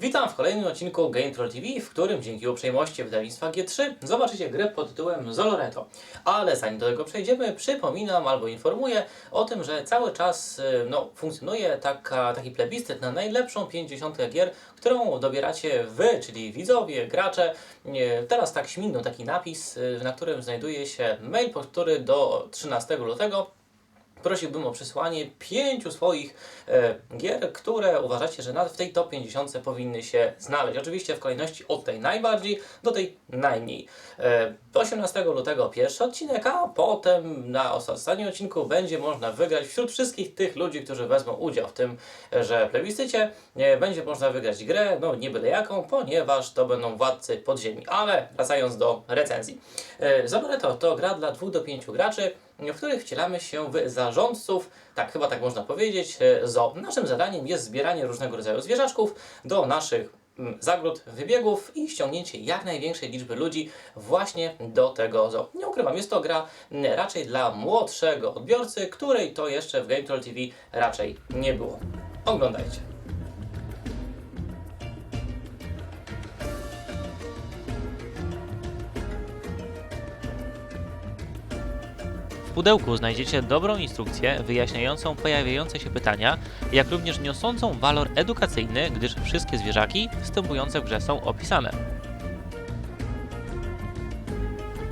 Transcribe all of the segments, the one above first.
Witam w kolejnym odcinku Game Troll TV, w którym dzięki uprzejmości wydawnictwa G3 zobaczycie grę pod tytułem Zoloreto. Ale zanim do tego przejdziemy, przypominam albo informuję o tym, że cały czas y, no, funkcjonuje taka, taki plebiscyt na najlepszą 50 gier, którą dobieracie wy, czyli widzowie, gracze. Nie, Teraz tak śmigną taki napis, y, na którym znajduje się mail, pod który do 13 lutego prosiłbym o przesłanie pięciu swoich e, gier, które uważacie, że w tej top 50 powinny się znaleźć. Oczywiście w kolejności od tej najbardziej do tej najmniej. E, 18 lutego pierwszy odcinek, a potem na ostatnim odcinku będzie można wygrać wśród wszystkich tych ludzi, którzy wezmą udział w tym, e, że plebiscycie e, będzie można wygrać grę, no nie byle jaką, ponieważ to będą władcy podziemi. Ale wracając do recenzji. E, Zobareto to gra dla 2 do 5 graczy, w których wcielamy się w zarządców, tak chyba tak można powiedzieć, e, zoo. Naszym zadaniem jest zbieranie różnego rodzaju zwierzaczków do naszych mm, zagród, wybiegów i ściągnięcie jak największej liczby ludzi właśnie do tego zoo. Nie ukrywam, jest to gra mm, raczej dla młodszego odbiorcy, której to jeszcze w Game Troll TV raczej nie było. Oglądajcie. Pudełku znajdziecie dobrą instrukcję wyjaśniającą pojawiające się pytania, jak również niosącą walor edukacyjny, gdyż wszystkie zwierzaki występujące w grze są opisane.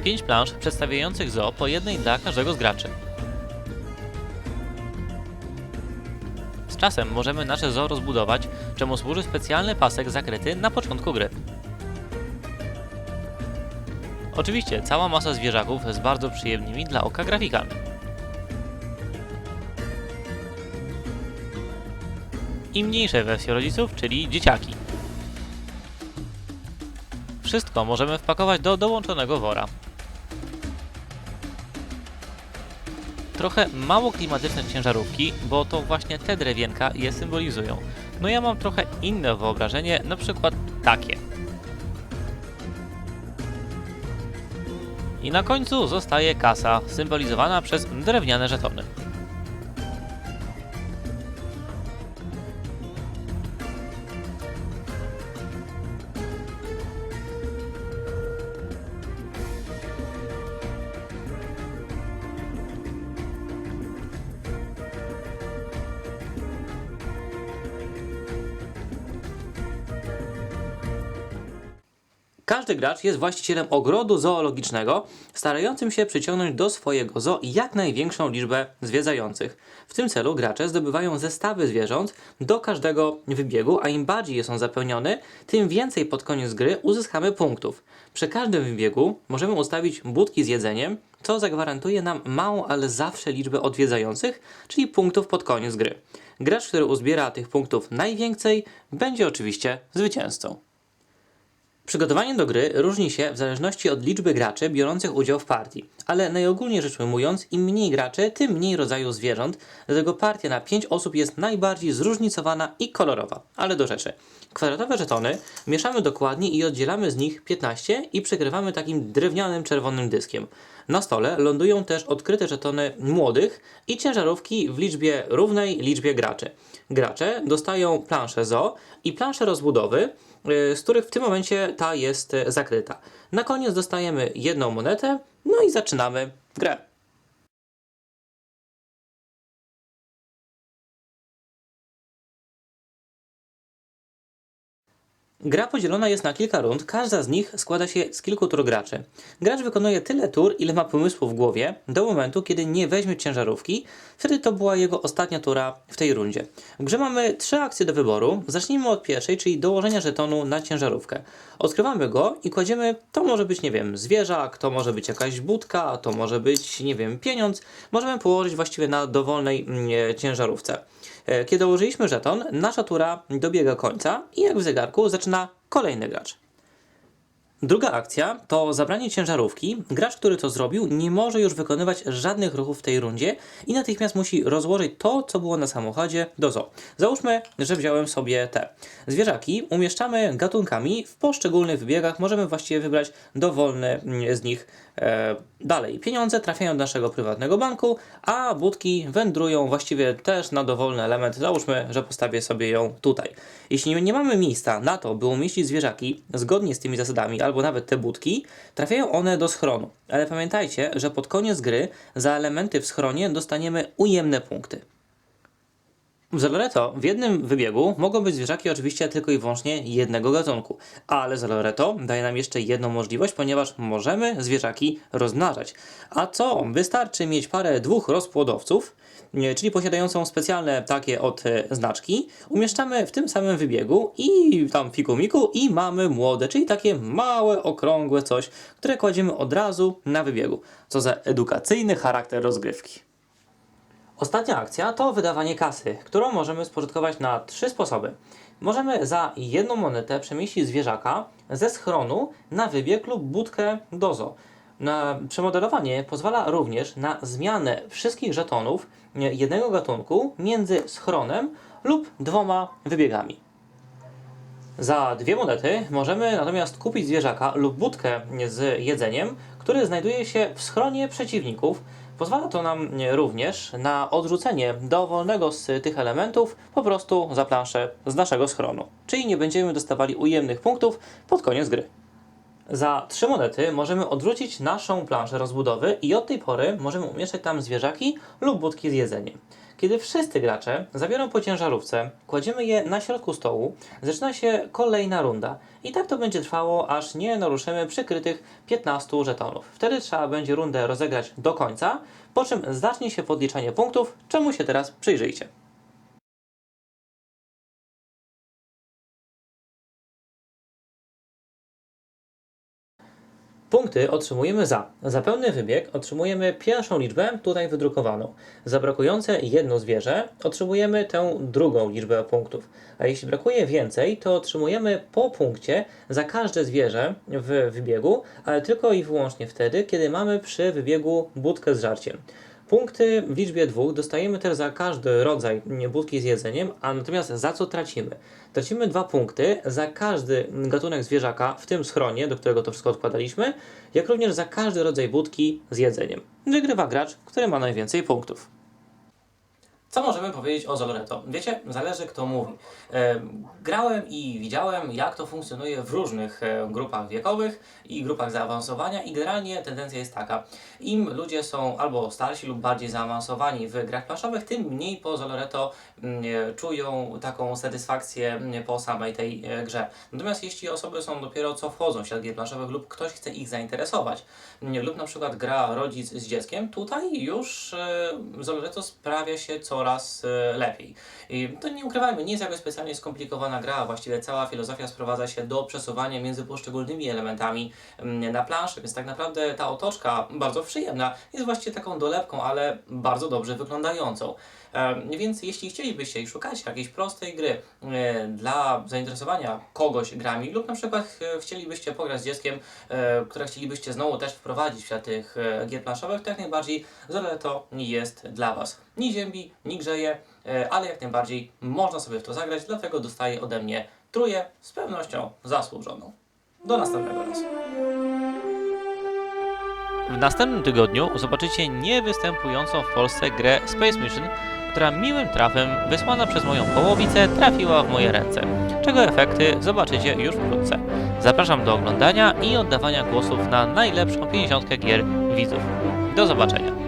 5 plansz przedstawiających zoo po jednej dla każdego z graczy. Z czasem możemy nasze zoo rozbudować, czemu służy specjalny pasek zakryty na początku gry. Oczywiście cała masa zwierzaków z bardzo przyjemnymi dla oka grafikami. I mniejsze wersje rodziców, czyli dzieciaki. Wszystko możemy wpakować do dołączonego wora. Trochę mało klimatyczne ciężarówki, bo to właśnie te drewienka je symbolizują. No ja mam trochę inne wyobrażenie, na przykład takie. I na końcu zostaje kasa, symbolizowana przez drewniane żetony. Każdy gracz jest właścicielem ogrodu zoologicznego, starającym się przyciągnąć do swojego zoo jak największą liczbę zwiedzających. W tym celu gracze zdobywają zestawy zwierząt do każdego wybiegu, a im bardziej jest on zapełniony, tym więcej pod koniec gry uzyskamy punktów. Przy każdym wybiegu możemy ustawić budki z jedzeniem, co zagwarantuje nam małą, ale zawsze liczbę odwiedzających, czyli punktów pod koniec gry. Gracz, który uzbiera tych punktów najwięcej, będzie oczywiście zwycięzcą. Przygotowanie do gry różni się w zależności od liczby graczy biorących udział w partii, ale najogólniej rzecz ujmując, im mniej graczy, tym mniej rodzaju zwierząt, dlatego partia na 5 osób jest najbardziej zróżnicowana i kolorowa. Ale do rzeczy. Kwadratowe żetony mieszamy dokładnie i oddzielamy z nich 15 i przykrywamy takim drewnianym czerwonym dyskiem. Na stole lądują też odkryte żetony młodych i ciężarówki w liczbie równej liczbie graczy. Gracze dostają planszę ZO i planszę rozbudowy, y, z których w tym momencie ta jest y, zakryta. Na koniec dostajemy jedną monetę, no i zaczynamy grę. Gra podzielona jest na kilka rund, każda z nich składa się z kilku tur graczy. Gracz wykonuje tyle tur, ile ma pomysłu w głowie, do momentu, kiedy nie weźmie ciężarówki, wtedy to była jego ostatnia tura w tej rundzie. W grze mamy trzy akcje do wyboru. Zacznijmy od pierwszej, czyli dołożenia żetonu na ciężarówkę. Odkrywamy go i kładziemy, to może być, nie wiem, zwierzak, to może być jakaś budka, to może być, nie wiem, pieniądz. Możemy położyć właściwie na dowolnej mm, ciężarówce. E, Kiedy dołożyliśmy żeton, nasza tura dobiega końca i jak w zegarku zaczyna kolejny gracz. Druga akcja to zabranie ciężarówki. Gracz, który to zrobił, nie może już wykonywać żadnych ruchów w tej rundzie i natychmiast musi rozłożyć to, co było na samochodzie do zoo. Załóżmy, że wziąłem sobie te zwierzaki, umieszczamy gatunkami, w poszczególnych wybiegach możemy właściwie wybrać dowolny mm, z nich e, dalej. Pieniądze trafiają do naszego prywatnego banku, a budki wędrują właściwie też na dowolny element. Załóżmy, że postawię sobie ją tutaj. Jeśli nie mamy miejsca na to, by umieścić zwierzaki zgodnie z tymi zasadami, albo nawet te budki, trafiają one do schronu. Ale pamiętajcie, że pod koniec gry za elementy w schronie dostaniemy ujemne punkty. W Zoloreto w jednym wybiegu mogą być zwierzaki oczywiście tylko i wyłącznie jednego gatunku, ale Zoloreto daje nam jeszcze jedną możliwość, ponieważ możemy zwierzaki rozmnażać. A co? Wystarczy mieć parę dwóch rozpłodowców, nie, czyli posiadającą specjalne takie od e, znaczki, umieszczamy w tym samym wybiegu i tam fikumiku i mamy młode, czyli takie małe, okrągłe coś, które kładziemy od razu na wybiegu. Co za edukacyjny charakter rozgrywki. Ostatnia akcja to wydawanie kasy, którą możemy spożytkować na trzy sposoby. Możemy za jedną monetę przemieścić zwierzaka ze schronu na wybieg lub budkę do zoo. Na przemodelowanie pozwala również na zmianę wszystkich żetonów nie, jednego gatunku między schronem lub dwoma wybiegami. Za dwie monety możemy natomiast kupić zwierzaka lub budkę z jedzeniem, który znajduje się w schronie przeciwników. Pozwala to nam również na odrzucenie dowolnego z tych elementów po prostu za planszę z naszego schronu. Czyli nie będziemy dostawali ujemnych punktów pod koniec gry. Za trzy monety możemy odwrócić naszą planszę rozbudowy i od tej pory możemy umieszczać tam zwierzaki lub budki z jedzeniem. Kiedy wszyscy gracze zabiorą po ciężarówce, kładziemy je na środku stołu, zaczyna się kolejna runda. I tak to będzie trwało, aż nie naruszymy przykrytych 15 żetonów. Wtedy trzeba będzie rundę rozegrać do końca, po czym zacznie się podliczanie punktów, czemu się teraz przyjrzyjcie. Punkty otrzymujemy za. Za pełny wybieg otrzymujemy pierwszą liczbę, tutaj wydrukowaną. Za brakujące jedno zwierzę otrzymujemy tę drugą liczbę punktów. A jeśli brakuje więcej, to otrzymujemy po punkcie za każde zwierzę w wybiegu, ale tylko i wyłącznie wtedy, kiedy mamy przy wybiegu budkę z żarciem. Punkty w liczbie dwóch dostajemy też za każdy rodzaj budki z jedzeniem, a natomiast za co tracimy? Tracimy dwa punkty za każdy gatunek zwierzaka w tym schronie, do którego to wszystko odkładaliśmy, jak również za każdy rodzaj budki z jedzeniem. Wygrywa gracz, który ma najwięcej punktów. Co możemy powiedzieć o Zoloreto? Wiecie, zależy kto mówi. E, grałem i widziałem, jak to funkcjonuje w różnych e, grupach wiekowych i grupach zaawansowania i generalnie tendencja jest taka. Im ludzie są albo starsi lub bardziej zaawansowani w grach planszowych, tym mniej po Zoloreto mm, e, czują taką satysfakcję mm, po samej tej grze. Natomiast jeśli osoby są dopiero co wchodzą w świat gier planszowych lub ktoś chce ich zainteresować mm, lub na przykład gra rodzic z dzieckiem, tutaj już Zoloreto sprawia się coraz e, lepiej. I to nie ukrywajmy, nie jest jakoś specjalnie skomplikowana gra, właściwie cała filozofia sprowadza się do przesuwania między poszczególnymi elementami na planszy, więc tak naprawdę ta otoczka, bardzo przyjemna, jest właściwie taką dolepką, ale bardzo dobrze wyglądającą. E, Więc jeśli chcielibyście i szukacie jakiejś prostej gry e, dla zainteresowania kogoś grami lub na przykład chcielibyście pograć z dzieckiem, które chcielibyście znowu też wprowadzić w świat tych gier planszowych, to jak najbardziej Zoleto jest dla Was. Ni ziębi, ni grzeje, e, ale jak najbardziej można sobie w to zagrać, dlatego dostaje ode mnie trójkę z pewnością zasłużoną. Do następnego razu. W następnym tygodniu zobaczycie niewystępującą w Polsce grę Space Mission, która miłym trafem, wysłana przez moją połowicę, trafiła w moje ręce. Czego efekty zobaczycie już wkrótce. Zapraszam do oglądania i oddawania głosów na najlepszą 50 gier widzów. Do zobaczenia.